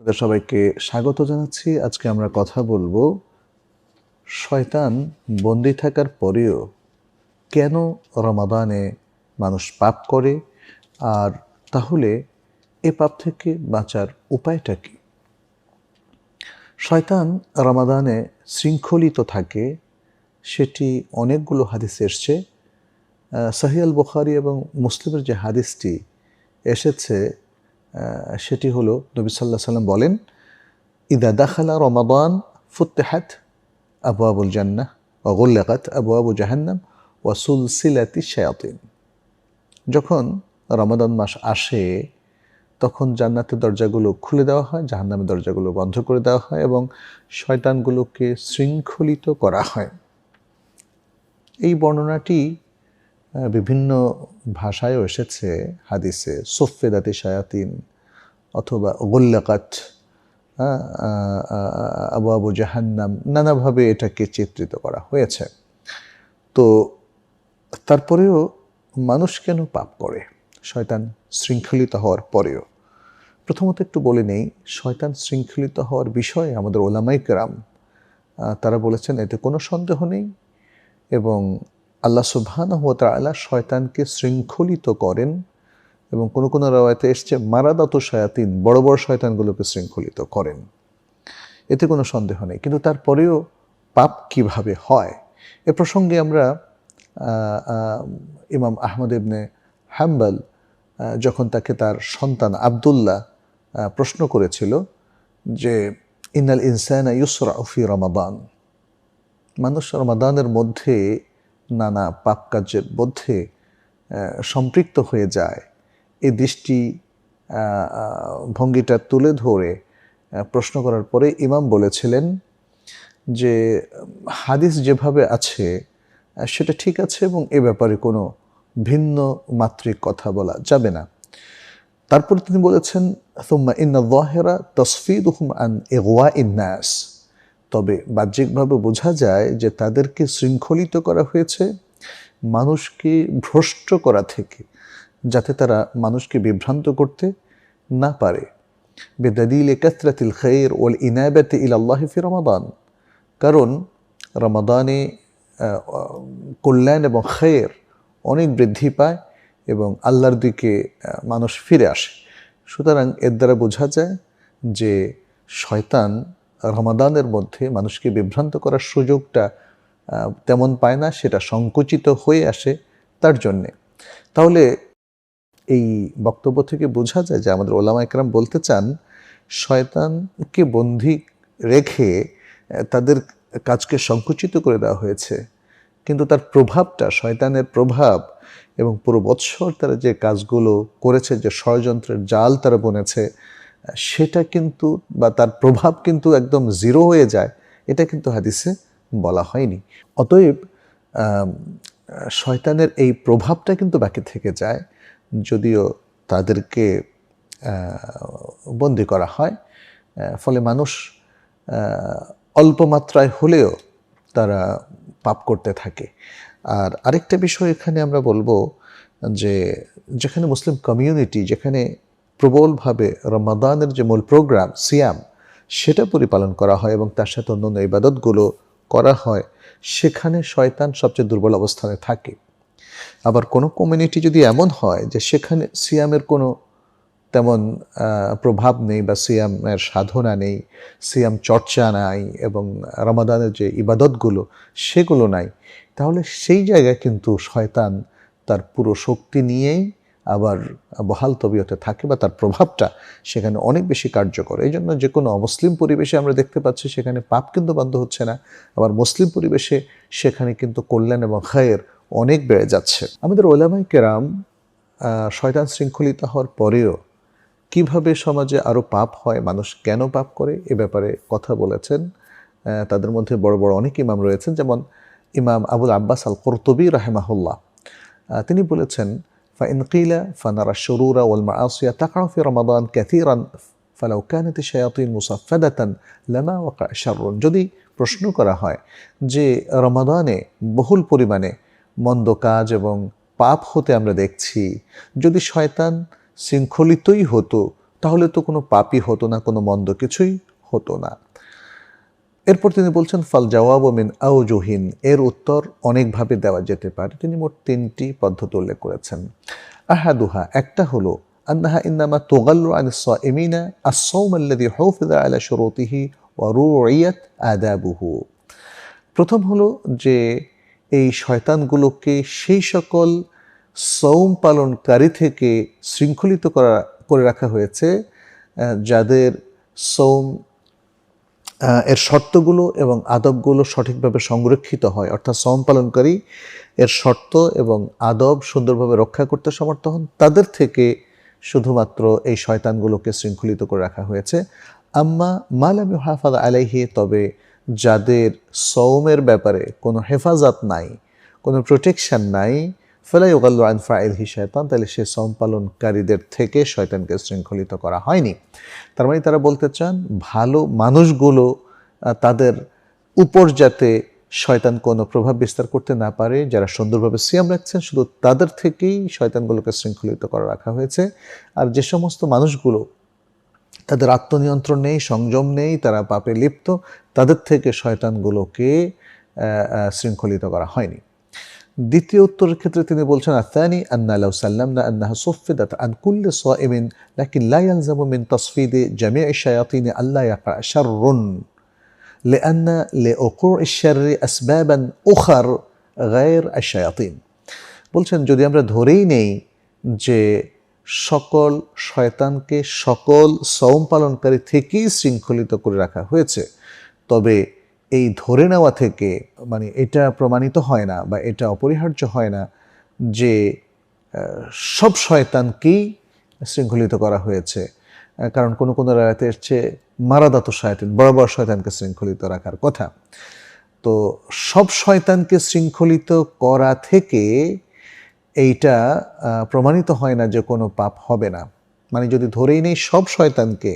আপনাদের সবাইকে স্বাগত জানাচ্ছি। আজকে আমরা কথা বলব, শয়তান বন্দি থাকার পরেও কেন রমাদানে মানুষ পাপ করে? আর তাহলে এ পাপ থেকে বাঁচার উপায়টা কি? শয়তান রমাদানে শৃঙ্খলিত থাকে, সেটি অনেকগুলো হাদিস এসছে। সাহিয়াল বুখারি এবং মুসলিমের যে হাদিসটি এসেছে সেটি হলো নবী সাল্লাহ সাল্লাম বলেন, ইদা দাখালা রমাদান ফুত্তেহাত আবু আবুল জান্নাহ অগুল্লাকাত আবু আবু জাহান্নাম ওয়াসুল সিলাতি শায়াতিন। যখন রমাদান মাস আসে, তখন জান্নাতের দরজাগুলো খুলে দেওয়া হয়, জাহান্নামের দরজাগুলো বন্ধ করে দেওয়া হয় এবং শয়তানগুলোকে শৃঙ্খলিত করা হয়। এই বর্ণনাটি বিভিন্ন ভাষায়ও এসেছে হাদিসে সোফেদাতে শায়াতিন অথবা গোল্লাকাত আবু আবু জাহান্নাম নানাভাবে এটাকে চিত্রিত করা হয়েছে। তো তারপরেও মানুষ কেন পাপ করে? শয়তান শৃঙ্খলিত হওয়ার পরেও। প্রথমত একটু বলে নেই শয়তান শৃঙ্খলিত হওয়ার বিষয়ে আমাদের ওলামাই আহ, তারা বলেছেন এতে কোনো সন্দেহ নেই এবং আল্লাহ তাআলা শয়তানকে শৃঙ্খলিত করেন এবং কোনো কোনো রাওয়ায়তে এসছে মারাদাত শায়াতিন বড় বড় শয়তানগুলোকে শৃঙ্খলিত করেন। এতে কোনো সন্দেহ নেই। কিন্তু তারপরেও পাপ কীভাবে হয়? এ প্রসঙ্গে আমরা ইমাম আহমদ ইবনে হাম্বল আহ, যখন তাকে তার সন্তান আবদুল্লাহ প্রশ্ন করেছিল যে ইনাল ইনসানা ইউসরা ফি রমাদান। মানুষ রমাদানের মধ্যে নানা পাপ কার্যের মধ্যে সম্পৃক্ত হয়ে যায়। এই দৃষ্টি ভঙ্গিটা তুলে ধরে প্রশ্ন করার পরে ইমাম বলেছিলেন যে, হাদিস যেভাবে আছে সেটা ঠিক আছে এবং এ ব্যাপারে কোনো ভিন্ন মাত্রিক কথা বলা যাবে না। তারপর তিনি বলেছেন, সুম্মা ইন্না যাহিরা তসফিদুহুম আন ইগওয়া ইন্নাস তবে বাহ্যিকভাবে বোঝা যায় যে তাদেরকে শৃঙ্খলিত করা হয়েছে, মানুষকে ভ্রষ্ট করা থেকে, যাতে তারা মানুষকে বিভ্রান্ত করতে না পারে। বেদাদিল কাসরাতিল খৈর ওল ইনাবাতে ইলাল্লাহ ফি রমাদান। কারণ রমাদানে কল্যাণ এবং খৈর অনেক বৃদ্ধি পায় এবং আল্লাহর দিকে মানুষ ফিরে আসে। সুতরাং এর দ্বারা বোঝা যায় যে শয়তান রমাদানের মধ্যে মানুষকে বিভ্রান্ত করার সুযোগটা তেমন পায় না, সেটা সংকুচিত হয়ে আসে তার জন্যে। তাহলে এই বক্তব্য থেকে বোঝা যায় যে আমাদের ওলামা একরাম বলতে চান, শয়তানকে বন্দি রেখে তাদের কাজকে সংকুচিত করে দেওয়া হয়েছে। কিন্তু তার প্রভাবটা, শয়তানের প্রভাব এবং পুরো বৎসর তারা যে কাজগুলো করেছে, যে ষড়যন্ত্রের জাল তারা বনেছে সেটা কিন্তু বা তার প্রভাব কিন্তু একদম জিরো হয়ে যায়, এটা কিন্তু হাদিসে বলা হয়নি। অতএব শয়তানের এই প্রভাবটা কিন্তু বাকি থেকে যায়, যদিও তাদেরকে বন্দি করা হয় ফলে মানুষ অল্প মাত্রায় হলেও তারা পাপ করতে থাকে। আর আরেকটা বিষয় এখানে আমরা বলব যে, যেখানে মুসলিম কমিউনিটি যেখানে প্রবলভাবে রমাদানের যে মূল প্রোগ্রাম, সিয়াম, সেটা পরিপালন করা হয় এবং তার সাথে অন্যান্য ইবাদতগুলো করা হয়, সেখানে শয়তান সবচেয়ে দুর্বল অবস্থানে থাকে। আবার কোনো কমিউনিটি যদি এমন হয় যে সেখানে সিয়ামের কোনো তেমন প্রভাব নেই বা সিয়ামের সাধনা নেই, সিয়াম চর্চা নাই এবং রমাদানের যে ইবাদতগুলো সেগুলো নাই, তাহলে সেই জায়গায় কিন্তু শয়তান তার পুরো শক্তি নিয়েই আবার বহাল তবিয়তে থাকে বা তার প্রভাবটা সেখানে অনেক বেশি কার্যকর। এই জন্য যে কোনো অমুসলিম পরিবেশে আমরা দেখতে পাচ্ছি সেখানে পাপ কিন্তু বন্ধ হচ্ছে না, আবার মুসলিম পরিবেশে সেখানে কিন্তু কল্যাণ এবং খায়ের অনেক বেড়ে যাচ্ছে। আমাদের ওলামাই কেরাম শয়তান শৃঙ্খলিত হওয়ার পরেও কীভাবে সমাজে আরও পাপ হয়, মানুষ কেন পাপ করে, এ ব্যাপারে কথা বলেছেন। তাদের মধ্যে বড় বড় অনেক ইমাম রয়েছেন, যেমন ইমাম আবুল আব্বাস আল কর্তবী রাহেমাহুল্লাহ তিনি বলেছেন فإن قيل فنرى الشرور والمعاصي تقع في رمضان كثيرا فلو كانت الشياطين مصفدة لما وقع شر যদি প্রশ্ন করা হয় যে রমাদানে বহুল পরিমাণে মন্দ কাজ এবং পাপ হতে আমরা দেখছি যদি শয়তান শৃঙ্খলিতই হতো তাহলে তো কোনো পাপই হতো না কোনো মন্দ কিছুই হতো না এরপর তিনি বলছেন, ফাল জওয়াব মিন আউজুহিন এর উত্তর অনেকভাবে দেওয়া যেতে পারে। তিনি মোট তিনটি পদ্ধতি উল্লেখ করেছেন। আহাদুহা, একটা হলো, আন্নাহা ইন্নামা তোগাল আন ইমিনা আসৌমাল্লাদি হৌফিদা আলা শরতিহি ওয়ারুয়াত আদাবুহু প্রথম হলো যে, এই শয়তানগুলোকে সেই সকল সৌম পালনকারী থেকে শৃঙ্খলিত করা, করে রাখা হয়েছে যাদের সৌম শর্তগুলো এবং আদবগুলো সঠিকভাবে সংরক্ষিত হয়। অর্থাৎ সম পালনকারী এর শর্ত এবং আদব সুন্দরভাবে রক্ষা করতে সমর্থ হন। তাদের থেকে শুধুমাত্র এই শয়তানগুলোকে শৃঙ্খলিত করে রাখা হয়েছে। আম্মা মালাম হাফাজ আলাইহি, তবে যাদের সৌমের ব্যাপারে কোনো হেফাজত নাই, কোনো প্রোটেকশন নাই ফেলাই ওগাল্লু আনফা এলহি শয়তান তাহলে সে সম পালনকারীদের থেকে শয়তানকে শৃঙ্খলিত করা হয়নি। তার মানে তারা বলতে চান, ভালো মানুষগুলো তাদের উপর যাতে শয়তান কোনো প্রভাব বিস্তার করতে না পারে, যারা সুন্দরভাবে সিয়াম রাখছেন, শুধু তাদের থেকেই শয়তানগুলোকে শৃঙ্খলিত করে রাখা হয়েছে। আর যে সমস্ত মানুষগুলো, তাদের আত্মনিয়ন্ত্রণ নেই, সংযম নেই, তারা পাপে লিপ্ত, তাদের থেকে শয়তানগুলোকে শৃঙ্খলিত করা হয়নি। দ্বিতীয় উত্তরের ক্ষেত্রে তিনি বলছেন আত্মানি আন্না লাউ সাল্লামনা আন্নাহা সুফিদাত আন কুল্লি সাইমিন লাকিন লা ইয়ালজামু মিন তাসফিদি জামি'i শায়াতিন আল্লা ইয়াকা শাররুন لأن لوقوع الشر أسبابا أخر غير الشياطين বলছেন যদি আমরা ধরেই নেই যে সকল শয়তানকে সকল সৌম পালনকারী থেকেই শৃঙ্খলিত করে রাখা হয়েছে তবে এই ধরে নেওয়া থেকে মানে এটা প্রমাণিত হয় না বা এটা অপরিহার্য হয় না যে সব শয়তানকেই শৃঙ্খলিত করা হয়েছে। কারণ কোনো কোনো রায়তে এসছে মারাদাত শয়তান, বড় বড় শয়তানকে শৃঙ্খলিত রাখার কথা। তো সব শয়তানকে শৃঙ্খলিত করা থেকে এইটা প্রমাণিত হয় না যে কোনো পাপ হবে না। মানে যদি ধরেই নেই সব শয়তানকে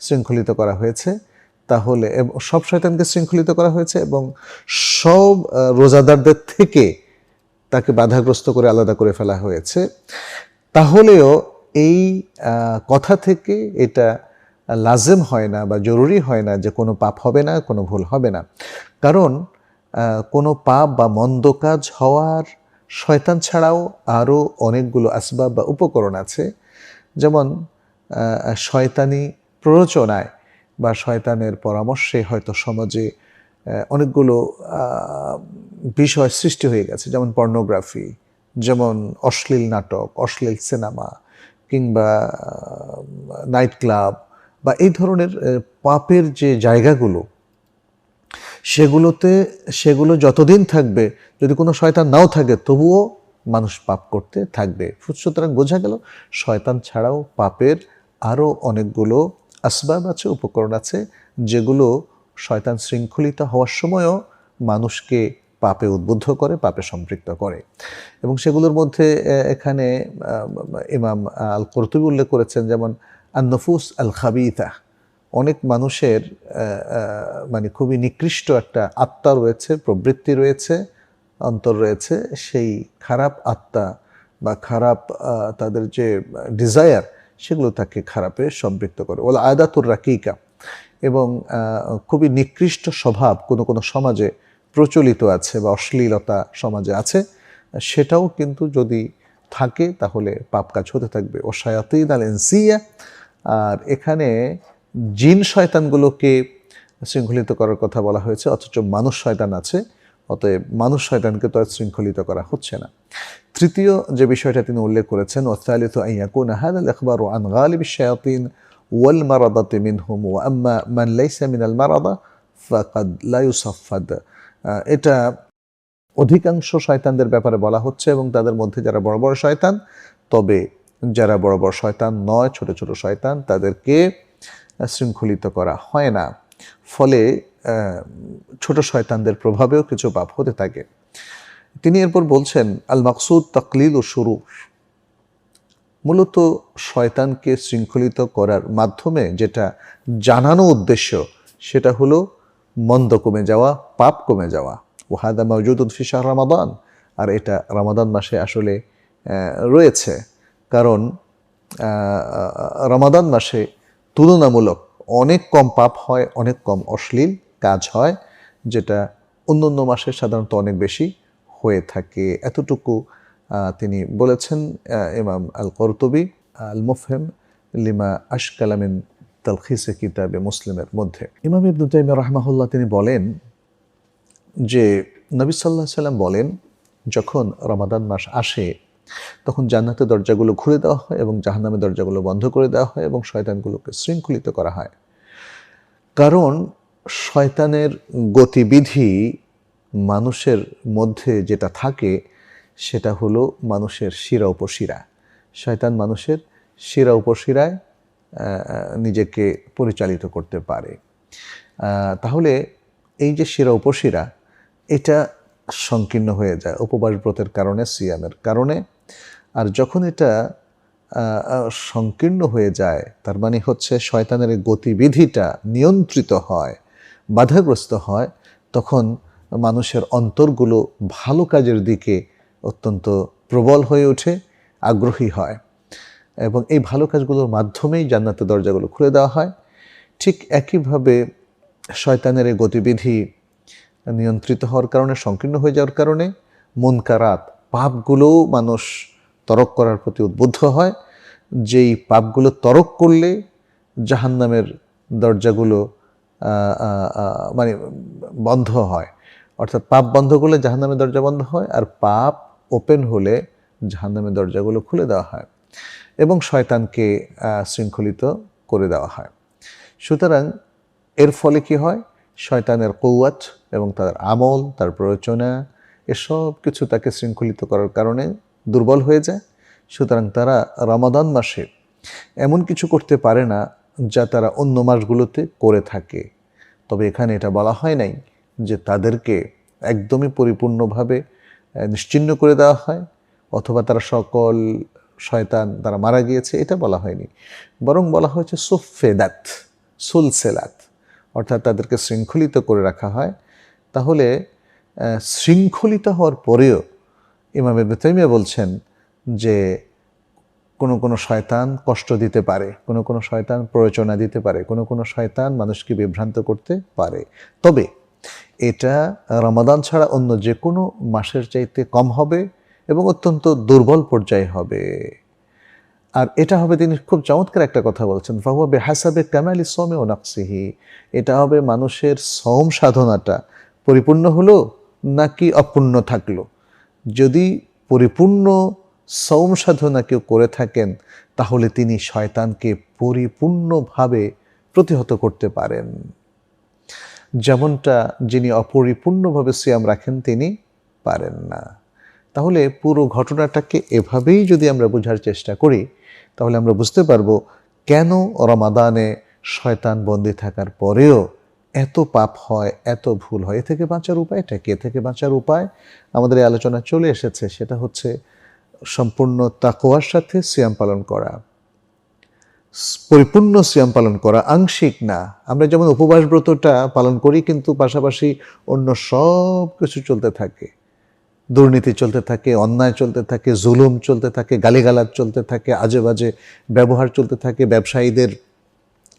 শৃঙ্খলিত করা হয়েছে তাহলে সব শয়তানকে শৃঙ্খলিত করা হয়েছে এবং সব রোজাদারদের থেকে তাকে বাধাগ্রস্ত করে আলাদা করে ফেলা হয়েছে। তাহলেও এই কথা থেকে এটা লাজেম হয় না বা জরুরি হয় না যে কোনো পাপ হবে না, কোনো ভুল হবে না। কারণ কোনো পাপ বা মন্দ কাজ হওয়ার শয়তান ছাড়াও আরও অনেকগুলো আসবাব বা উপকরণ আছে। যেমন শয়তানি প্ররোচনায় বা শয়তানের পরামর্শে হয়তো সমাজে অনেকগুলো বিষয় সৃষ্টি হয়ে গেছে। যেমন পর্নোগ্রাফি, যেমন অশ্লীল নাটক, অশ্লীল সিনেমা, কিংবা নাইট ক্লাব বা এই ধরনের পাপের যে জায়গাগুলো, সেগুলোতে, সেগুলো যতদিন থাকবে, যদি কোনো শয়তান নাও থাকে, তবুও মানুষ পাপ করতে থাকবে। সুতরাং বোঝা গেল, শয়তান ছাড়াও পাপের আরও অনেকগুলো আসবাব আছে, উপকরণ আছে, যেগুলো শয়তান শৃঙ্খলিত হওয়ার সময়ও মানুষকে পাপে উদ্বুদ্ধ করে, পাপে সম্পৃক্ত করে। এবং সেগুলোর মধ্যে এখানে ইমাম আল কর্তুবী উল্লেখ করেছেন যেমন আন্নফুস আল খাবিতা অনেক মানুষের মানে খুবই নিকৃষ্ট একটা আত্মা রয়েছে, প্রবৃত্তি রয়েছে, অন্তর রয়েছে। সেই খারাপ আত্মা বা খারাপ তাদের যে ডিজায়ার সেগুলো তাকে খারাপে সম্পৃক্ত করে। ওলা আয়দাতুর রাকিকা। এবং খুবই নিকৃষ্ট স্বভাব কোনো কোনো সমাজে প্রচলিত আছে বা অশ্লীলতা সমাজে আছে। সেটাও কিন্তু যদি থাকে তাহলে পাপ কাজ হতে থাকবে। ও শায়াতিন আল ইনসিয়া। আর এখানে জিন শয়তানগুলোকে শৃঙ্খলিত করার কথা বলা হয়েছে, অথচ মানুষ শয়তান আছে, অতএব মানুষ শয়তানকে তো আর শৃঙ্খলিত করা হচ্ছে না। তৃতীয় যে বিষয়টা তিনি উল্লেখ করেছেন ওয়াসালিত আইয়াকুন ও আল আখবর আন গালিব শায়াতিন ওয়াল মারাদাতে মিনহুম ও আম্মা মান লাইসা মিনাল মারাদা ফাকাদ লাইউসাফাদ এটা অধিকাংশ শয়তানদের ব্যাপারে বলা হচ্ছে এবং তাদের মধ্যে যারা বড় বড় শয়তান, তবে যারা বড় বড় শয়তান নয়, ছোট ছোট শয়তান, তাদেরকে শৃঙ্খলিত করা হয় না। ফলে ছোট শয়তানদের প্রভাবেও কিছু পাপ হতে থাকে। তিনি এরপর বলছেন আল মাকসুদ তকলিল ও শুরু মূলত শয়তানকে শৃঙ্খলিত করার মাধ্যমে যেটা জানানো উদ্দেশ্য, সেটা হলো মন্দ কমে যাওয়া, পাপ কমে যাওয়া। ওহাদা মৌজুদুল ফিশাহ রমাদান। আর এটা রমাদান মাসে আসলে রয়েছে। কারণ রমাদান মাসে তুলনামূলক অনেক কম পাপ হয়, অনেক কম অশ্লীল কাজ হয়, যেটা অন্য অন্য মাসে সাধারণত অনেক বেশি। হয়ে থাকে এতটুকু তিনি বলেছেন ইমাম আল কর্তবি আল মুফহেম লিমা আশকালামিন তালখিসে কিতাবে মুসলিমের মধ্যে। ইমাম ইবনু তাইমিয়া রহমাহুল্লাহ তিনি বলেন যে, নবী সাল্লাহ সাল্লাম বলেন, যখন রমাদান মাস আসে, তখন জান্নাতের দরজাগুলো খুলে দেওয়া হয় এবং জাহান্নামের দরজাগুলো বন্ধ করে দেওয়া হয় এবং শয়তানগুলোকে শৃঙ্খলিত করা হয়। কারণ শয়তানের গতিবিধি মানুষের মধ্যে যেটা থাকে, সেটা হলো মানুষের শিরা উপশিরা শয়তান মানুষের শিরা উপশিরায় নিজেকে পরিচালিত করতে পারে। তাহলে এই যে শিরা উপশিরা এটা সংকীর্ণ হয়ে যায় উপবাস ব্রতের কারণে, সিয়ামের কারণে। আর যখন এটা সংকীর্ণ হয়ে যায়, তার মানে হচ্ছে শয়তানের গতিবিধিটা নিয়ন্ত্রিত হয়, বাধাগ্রস্ত হয়, তখন মানুষের অন্তরগুলো ভালো কাজের দিকে অত্যন্ত প্রবল হয়ে ওঠে, আগ্রহী হয় এবং এই ভালো কাজগুলোর মাধ্যমেই জান্নাতের দরজাগুলো খুলে দেওয়া হয়। ঠিক একইভাবে শয়তানের এই গতিবিধি নিয়ন্ত্রিত হওয়ার কারণে, সংকীর্ণ হয়ে যাওয়ার কারণে মনকারাত পাপগুলোও মানুষ তরক করার প্রতি উদ্বুদ্ধ হয়। যেই পাপগুলো তরক করলে জাহান্নামের দরজাগুলো মানে বন্ধ হয়। অর্থাৎ পাপ বন্ধ করলে জাহান্নামের দরজা বন্ধ হয় আর পাপ ওপেন হলে জাহান্নামের দরজাগুলো খুলে দেওয়া হয় এবং শয়তানকে শৃঙ্খলিত করে দেওয়া হয়। সুতরাং এর ফলে কি হয়? শয়তানের কৌয়াত এবং তার আমল, তার প্ররোচনা, এসব কিছু তাকে শৃঙ্খলিত করার কারণে দুর্বল হয়ে যায়। সুতরাং তারা রমাদান মাসে এমন কিছু করতে পারে না যা তারা অন্য মাসগুলোতে করে থাকে। তবে এখানে এটা বলা হয় নাই যে তাদেরকে একদমই পরিপূর্ণভাবে আহ, নিশ্চিহ্ন করে দেওয়া হয় অথবা তারা সকল শয়তান তারা মারা গিয়েছে এটা বলা হয়নি। বরং বলা হয়েছে সুফেদাত সুলসেলাত অর্থাৎ তাদেরকে শৃঙ্খলিত করে রাখা হয়। তাহলে শৃঙ্খলিত হওয়ার পরেও ইমাম ইবনে তাইমিয়া বলছেন যে কোনো কোনো শয়তান কষ্ট দিতে পারে কোনো কোনো শয়তান প্ররোচনা দিতে পারে কোনো কোনো শয়তান মানুষকে বিভ্রান্ত করতে পারে। তবে এটা রমাদান ছাড়া অন্য যে কোনো মাসের চাইতে কম হবে এবং অত্যন্ত দুর্বল পর্যায়ে হবে। আর এটা হবে তিনি খুব চমৎকার একটা কথা বলছেন, ফাহুয়া বেহাসাবে কামালি সমে ও নাকসিহি এটা হবে মানুষের সম সাধনাটা, পরিপূর্ণ হলো নাকি অপূর্ণ থাকল? যদি পরিপূর্ণ সৌম সাধনা কেউ করে থাকেন, তাহলে তিনি শয়তানকে পরিপূর্ণভাবে প্রতিহত করতে পারেন। যেমনটা যিনি অপরিপূর্ণভাবে সিয়াম রাখেন, তিনি পারেন না। তাহলে পুরো ঘটনাটাকে এভাবেই যদি আমরা বোঝার চেষ্টা করি, তাহলে আমরা বুঝতে পারব কেন রমাদানে শয়তান বন্দি থাকার পরেও এত পাপ হয়, এত ভুল হয়। এ থেকে বাঁচার উপায়টা কি? এ থেকে বাঁচার উপায় আমাদের এই আলোচনা চলে এসেছে, সেটা হচ্ছে সম্পূর্ণ তাকোয়ার সাথে সিয়াম পালন করা। পরিপূর্ণ সিয়াম পালন করা আংশিক না। আমরা যেমন উপবাস ব্রতটা পালন করি, কিন্তু পাশাপাশি অন্য সব কিছু চলতে থাকে। দুর্নীতি চলতে থাকে, অন্যায় চলতে থাকে, জুলুম চলতে থাকে, গালিগালাজ চলতে থাকে আজে বাজে ব্যবহার চলতে থাকে, ব্যবসায়ীদের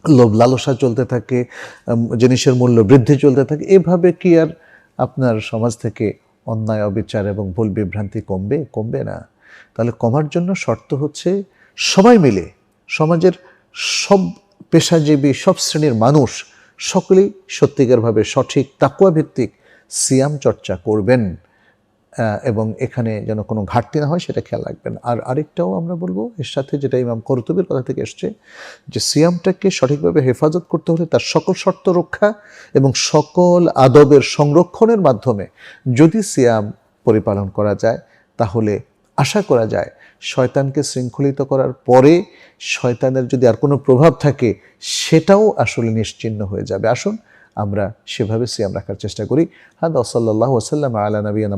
লোভ লালসা চলতে থাকে জিনিসের মূল্য বৃদ্ধি চলতে থাকে। এভাবে কি আর আপনার সমাজ থেকে অন্যায়, অবিচার এবং ভুল বিভ্রান্তি কমবে? কমবে না। তাহলে কমার জন্য শর্ত হচ্ছে সবাই মিলে সমাজের সব পেশাজীবী, সব শ্রেণির মানুষ সকলেই সত্যিকারভাবে সঠিক তাকুয়া ভিত্তিক সিয়াম চর্চা করবেন। এবং এখানে যেন কোনো ঘাটতি না হয়, সেটা খেয়াল রাখবেন। আর আরেকটাও আমরা বলব, এর সাথে যেটা ইমাম কর্তুবের কথা থেকে এসছে, যে সিয়ামটাকে সঠিকভাবে হেফাজত করতে হলে তার সকল শর্ত রক্ষা এবং সকল আদবের সংরক্ষণের মাধ্যমে যদি সিয়াম পরিপালন করা যায়, তাহলে আশা করা যায় শয়তানকে শৃঙ্খলিত করার পরে শয়তানের যদি আর কোনো প্রভাব থাকে, সেটাও আসলে নিশ্চিহ্ন হয়ে যাবে। আসুন, আমরা সেভাবে সিয়াম রাখার চেষ্টা করি। হাদ সাল্লাহ ওসাল্লাম আলা নবীনা